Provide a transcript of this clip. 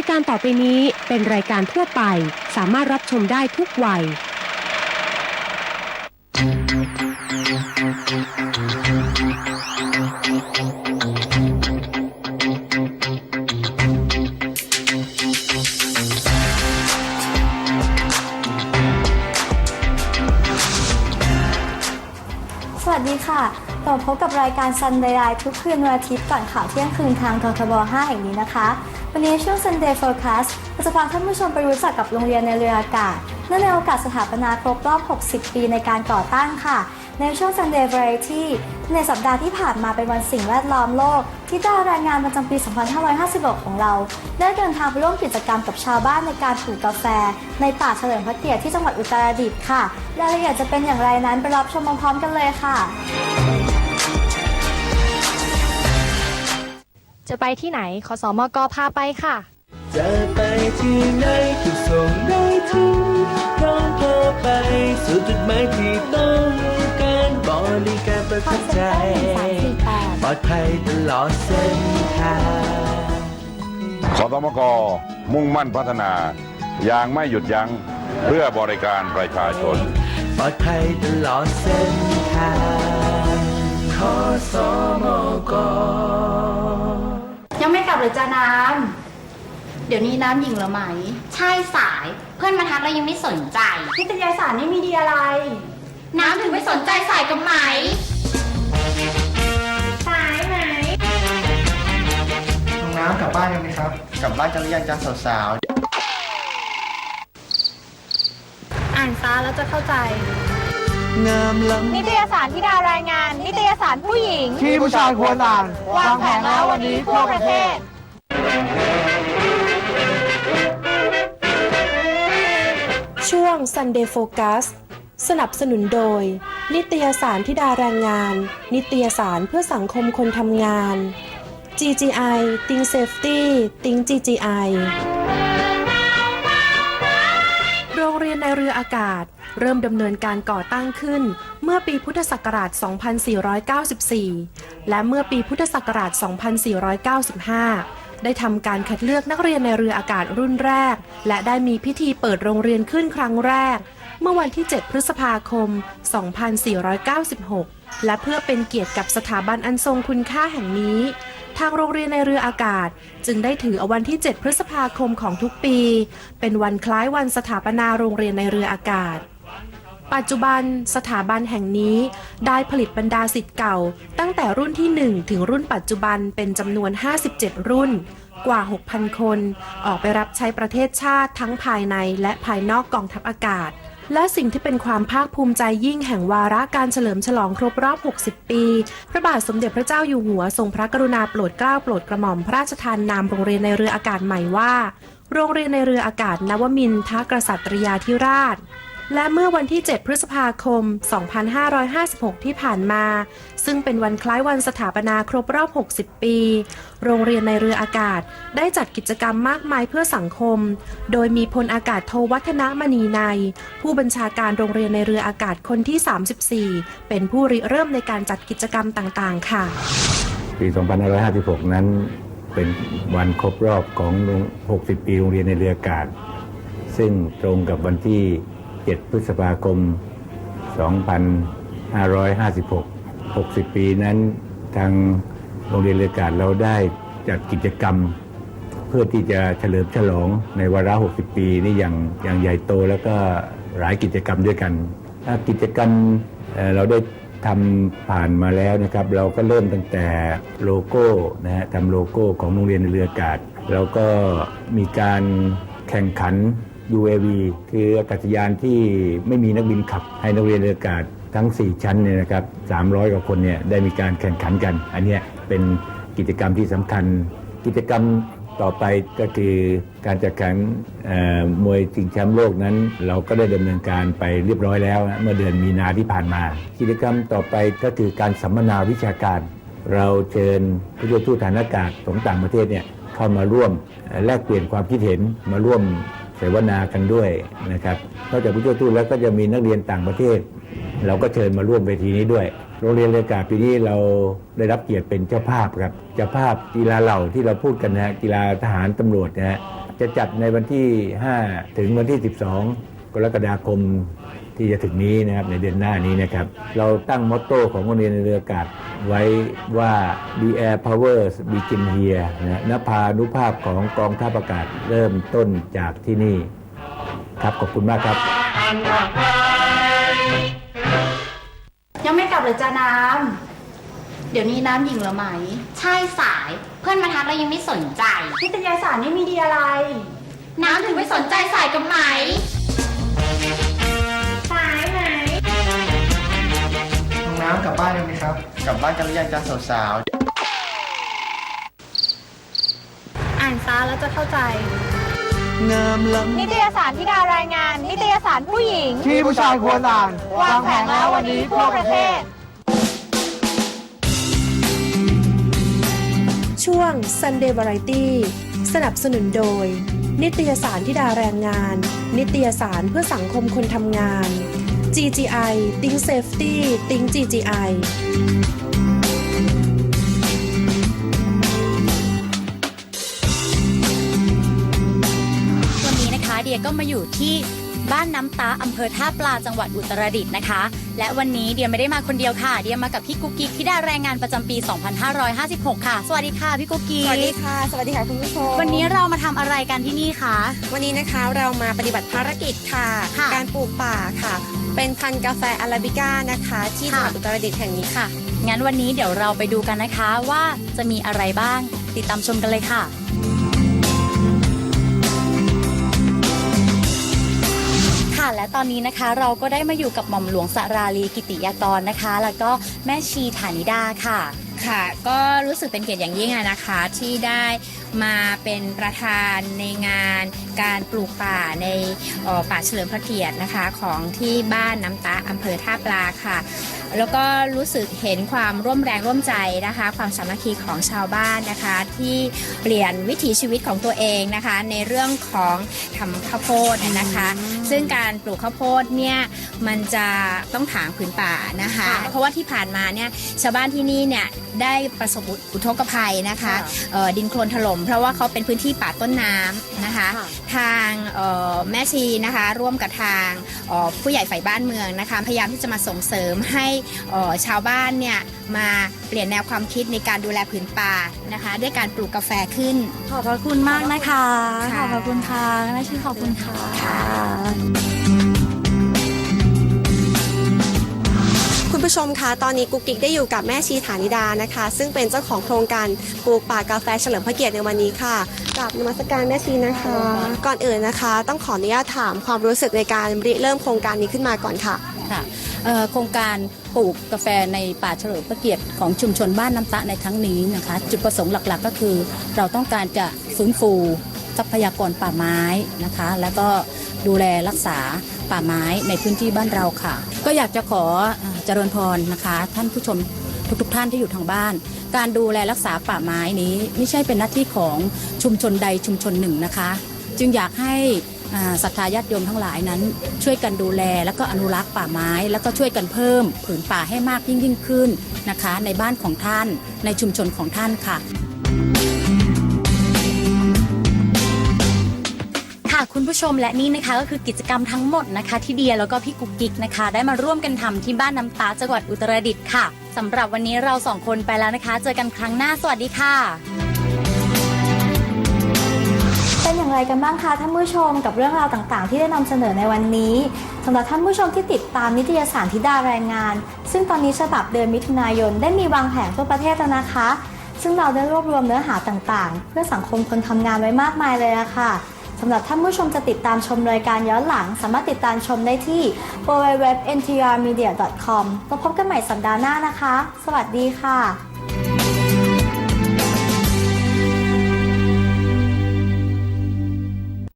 ายการต่อไปนี้เป็นรายการทั่วไป สามารถรับชมได้ทุกวัย สวัสดีค่ะเราพบกับรายการ Sunday Live ทุกคืนวันอาทิตย์ก่อนข่าวเที่ยงคืนทางททบ 5 แห่งนี้นะคะ วันนี้ช่วง Sunday Forecast เราจะพาท่านผู้ชมไปรู้จักกับโรงเรียนในเรืออากาศเนื่องในโอกาสสถาปนาครบรอบ 60 ปีในการก่อตั้งค่ะ ในช่วง Sunday Variety ในสัปดาห์ที่ผ่านมาเป็นวันสิ่งแวดล้อมโลก ที่ดาวแรงงานประจำปี 2556 ของเรา ได้เดินทางไปร่วมกิจกรรมกับชาวบ้านในการปลูกกาแฟ ในป่าเฉลิมพระเกียรติที่จังหวัดอุตรดิตถ์ค่ะ รายละเอียดจะเป็นอย่างไรนั้นไปรับชมพร้อมๆกันเลยค่ะ จะไปที่ไหนขอสอมกพาไปค่ะ จะไปที่ไหนก็ส่งได้ถึงพร้อมพาไป สู่จุดหมายที่ต้องการบริการประทับใจ ปลอดภัยตลอดเส้นทางขอตมกมุ่งมั่นพัฒนา อย่างไม่หยุดยั้งเพื่อบริการประชาชน ปลอดภัยตลอดเส้นทางขอสมก ยังไม่กลับหรือจ้าน้ำ เดี๋ยวนี้น้ำหญิงเหรอไหม ใช่สายเพื่อนมาทักแล้วยังไม่สนใจ นิตยสารนี่มีดีอะไร น้ำถึงไม่สนใจสายกับไหม สายไหนน้องน้ำกลับบ้านกันไหมครับ กลับบ้านกันหรือยังจ้าสาวอ่านซาแล้วจะเข้าใจ งามล้ำ นิตยสารที่ดารายงาน นิตยสารผู้หญิงๆที่ผู้ชายควรอ่านวางแผนแล้ววันนี้ทั่วประเทศ ช่วง Sunday Focus สนับสนุนโดย นิตยสารธิดาแรงงาน นิตยสารเพื่อสังคมคนทำงาน GGI Think Safety Think GGI เรียนในเรืออากาศ เริ่มดำเนินการก่อตั้งขึ้น เมื่อปีพุทธศักราช 2494 และเมื่อปีพุทธศักราช 2495 ได้ทำการคัดเลือกนักเรียนในเรืออากาศรุ่นแรก และได้มีพิธีเปิดโรงเรียนขึ้นครั้งแรก เมื่อวันที่ 7 พฤษภาคม 2496 และเพื่อเป็นเกียรติกับสถาบันอันทรงคุณค่าแห่งนี้ ทางโรงเรียนในเรืออากาศ จึงได้ถือเอาวันที่ 7 พฤษภาคมของทุกปี เป็นวันคล้ายวันสถาปนาโรงเรียนในเรืออากาศ ปัจจุบันสถาบันแห่งนี้ได้ผลิตบรรดาสิทธิ์เก่า ตั้งแต่รุ่นที่ 1 ถึงรุ่นปัจจุบันเป็นจำนวน 57 รุ่น กว่า 6,000 คน ออกไปรับใช้ประเทศชาติทั้งภายในและภายนอกกองทัพอากาศ และสิ่งที่เป็นความภาคภูมิใจยิ่งแห่งวาระการเฉลิมฉลองครบรอบ 60 ปี พระบาทสมเด็จพระเจ้าอยู่หัวทรงพระกรุณาโปรดเกล้าโปรดกระหม่อมพระราชทานนามโรงเรียนในเรืออากาศใหม่ว่า โรงเรียนในเรืออากาศนวมินทรกษัตริยาธิราช และเมื่อวันที่ 7 พฤษภาคม 2556 ที่ผ่านมา ซึ่งเป็นวันคล้ายวันสถาปนาครบรอบ 60 ปี โรงเรียนในเรืออากาศได้จัดกิจกรรมมากมายเพื่อสังคม โดยมีพลอากาศโทวัฒนมณีใน ผู้บัญชาการโรงเรียนในเรืออากาศคนที่ 34 เป็นผู้ริเริ่มในการจัดกิจกรรมต่างๆ ค่ะ ปี 2556 นั้นเป็นวันครบรอบของ 60 ปีโรงเรียนในเรืออากาศ ซึ่งตรงกับวันที่ 7 พฤษภาคม 2556 60 ปีนั้นทางโรงเรียนเรืออากาศเราได้จัดกิจกรรม เพื่อที่จะเฉลิมฉลองในวาระ 60 ปีนี่อย่างอย่างใหญ่โตแล้วก็หลายกิจกรรมด้วยกันกิจกรรมเเราได้ทำผ่านมาแล้วนะครับ เราก็เริ่มตั้งแต่โลโก้นะฮะทำโลโก้ของโรงเรียนในเรืออากาศ แล้วก็มีการแข่งขัน UAV คืออากาศยานที่ไม่มีนักบินขับให้นักเรียนอากาศทั้ง 4 ชั้นเนี่ยนะครับ 300 กว่าคนเนี่ยได้มีการแข่งขันกัน อันนี้เป็นกิจกรรมที่สำคัญ กิจกรรมต่อไปก็คือการจัดแข่งมวยชิงแชมป์โลกนั้น เราก็ได้ดำเนินการไปเรียบร้อยแล้วเมื่อเดือนมีนาที่ผ่านมา กิจกรรมต่อไปก็คือการสัมมนาวิชาการ เราเชิญผู้ช่วยทูตฐานอากาศของต่างประเทศเนี่ยเข้ามาร่วมแลกเปลี่ยนความคิดเห็นมาร่วม เสวนากันด้วยนะครับนอกจากผู้ช่วยทูตแล้วก็จะมีนักเรียนต่างประเทศ เราก็เชิญมาร่วมเวทีนี้ด้วย โรงเรียนเรือกาปีนี้เราได้รับเกียรติเป็นเจ้าภาพครับเจ้าภาพกีฬาเหล่าที่เราพูดกันนะฮะกีฬาทหารตำรวจนะฮะจะจัดในวันที่ 5 ถึงวันที่ 12 กรกฎาคมที่จะถึงนี้นะครับในเดือนหน้านี้นะครับ เราตั้งมอตโต้ของโรงเรียนในเรืออากาศไว้ว่า the air powers begin here นะนภานุภาพของกองทัพอากาศเริ่มต้นจากที่นี่ ครับขอบคุณมากครับ ยังไม่กลับเลยจ้าน้ำ เดี๋ยวนี้น้ำหญิงเหรอไหม ใช่สาย เพื่อนมาทักแล้วยังไม่สนใจ นิตยสารนี่มีดีอะไร น้ำถึงไม่สนใจสายกับไหม น้องน้ำกลับบ้านยังไหมครับ กลับบ้านกันหรือยังจ้าสาวอ่านซาแล้วจะเข้าใจงามล้ำนิตยสารที่ดารายงาน นิตยสารผู้หญิงๆที่ผู้ชายควรอ่านวางแผงแล้ววันนี้ทั่วประเทศ ช่วง Sunday Variety สนับสนุนโดย นิตยสารที่ดาแรงงาน นิตยสารเพื่อสังคมคนทำงาน GGI Think Safety Think GGI วันนี้นะคะเดียก็มาอยู่ที่ บ้านน้ำตาอำเภอท่าปลาจังหวัดอุตรดิตถ์นะคะ และวันนี้เดียไม่ได้มาคนเดียวค่ะ เดียมากับพี่กุ๊กกิ๊กที่ได้แรงงานประจำปี 2556 ค่ะ สวัสดีค่ะพี่กุ๊กกิ๊กสวัสดีค่ะ สวัสดีค่ะคุณผู้ชมวันนี้เรามาทำอะไรกันที่นี่คะวันนี้นะคะเรามาปฏิบัติภารกิจค่ะ ค่ะการปลูกป่าค่ะ เป็นพันธุ์กาแฟอาราบิก้านะคะ ที่จังหวัดอุตรดิตถ์แห่งนี้ค่ะ งั้นวันนี้เดี๋ยวเราไปดูกันนะคะว่าจะมีอะไรบ้างติดตามชมกันเลยค่ะ และตอนนี้นะคะเราก็ได้มาอยู่กับหม่อมหลวงสราลีกิติยากรนะคะ แล้วก็แม่ชีฐานิดาค่ะ ค่ะ ก็รู้สึกเป็นเกียรติอย่างยิ่งอะนะคะที่ได้มาเป็นประธานในงานการปลูกป่าในเอ่อป่าเฉลิมพระเกียรตินะคะของที่บ้านน้ำตาอำเภอท่าปลาค่ะ แล้วก็รู้สึกเห็นความร่วมแรงร่วมใจนะคะ ความสามัคคีของชาวบ้านนะคะ ที่เปลี่ยนวิถีชีวิตของตัวเองนะคะ ในเรื่องของทำข้าวโพดนะคะ ซึ่งการปลูกข้าวโพดเนี่ยมันจะต้องถางผืนป่านะคะ เพราะว่าที่ผ่านมาเนี่ยชาวบ้านที่นี่เนี่ย ได้ประสบอุทกภัยนะคะเอ่อดินโคลนถล่มเพราะว่าเขาเป็นพื้นที่ป่าต้นน้ำนะคะ ทางเอ่อแม่ชีนะคะร่วมกับทางเอ่อผู้ใหญ่ฝ่ายบ้านเมืองนะคะพยายามที่จะมาส่งเสริมให้เอ่อชาวบ้านเนี่ยมาเปลี่ยนแนวความคิดในการดูแลผืนป่านะคะ ด้วยการปลูกกาแฟขึ้น ขอบพระคุณมากนะคะขค่ะอบพระคุณค่ะแม่ชีขอบคุณค่ะ คุณผู้ชมคะตอนนี้กุ๊กกิ๊กได้อยู่กับแม่ชีฐานิดานะคะ ซึ่งเป็นเจ้าของโครงการปลูกป่ากาแฟเฉลิมพระเกียรติในวันนี้ค่ะกราบนมัสการแม่ชีนะคะ ก่อนอื่นนะคะ ต้องขออนุญาตถามความรู้สึกในการริเริ่มโครงการนี้ขึ้นมาก่อนค่ะค่ะโครงการปลูกกาแฟในป่าเฉลิมพระเกียรติของชุมชนบ้านน้ำตะในครั้งนี้นะคะ จุดประสงค์หลักๆ ก็คือ เราต้องการจะฟื้นฟูทรัพยากรป่าไม้นะคะ แล้วก็ดูแลรักษา ป่าไม้ในพื้นที่บ้านเราค่ะ ก็อยากจะขอเจริญพรนะคะ ท่านผู้ชมทุกๆท่านที่อยู่ทางบ้าน การดูแลรักษาป่าไม้นี้ ไม่ใช่เป็นหน้าที่ของชุมชนใดชุมชนหนึ่งนะคะ จึงอยากให้ศรัทธาญาติโยมทั้งหลายนั้น ช่วยกันดูแลแล้วก็อนุรักษ์ป่าไม้ แล้วก็ช่วยกันเพิ่มผืนป่าให้มากยิ่งยิ่งขึ้นนะคะ ในบ้านของท่านในชุมชนของท่านค่ะ ค่ะคุณผู้ชมและนี่นะคะก็คือกิจกรรมทั้งหมดนะคะ ที่เดียแล้วก็พี่กุ๊กกิ๊กนะคะ ได้มาร่วมกันทำที่บ้านน้ำตาจังหวัดอุตรดิตถ์ค่ะสำหรับวันนี้เราสองคนไปแล้วนะคะ เจอกันครั้งหน้าสวัสดีค่ะ เป็นอย่างไรกันบ้างคะท่านผู้ชมกับเรื่องราวต่างๆ ที่ได้นำเสนอในวันนี้สำหรับท่านผู้ชมที่ติดตามนิตยสารธิดาแรงงาน ซึ่งตอนนี้ฉบับเดือนมิถุนายนได้มีวางแผงทั่วประเทศแล้วนะคะ ซึ่งเราได้รวบรวมเนื้อหาต่างๆ เพื่อสังคมคนทำงานไว้มากมายเลยละค่ะ สำหรับท่านผู้ชมจะติดตามชมรายการย้อนหลัง สามารถติดตามชมได้ที่ www.ntrmedia.com แล้วพบกันใหม่สัปดาห์หน้านะคะ สวัสดีค่ะ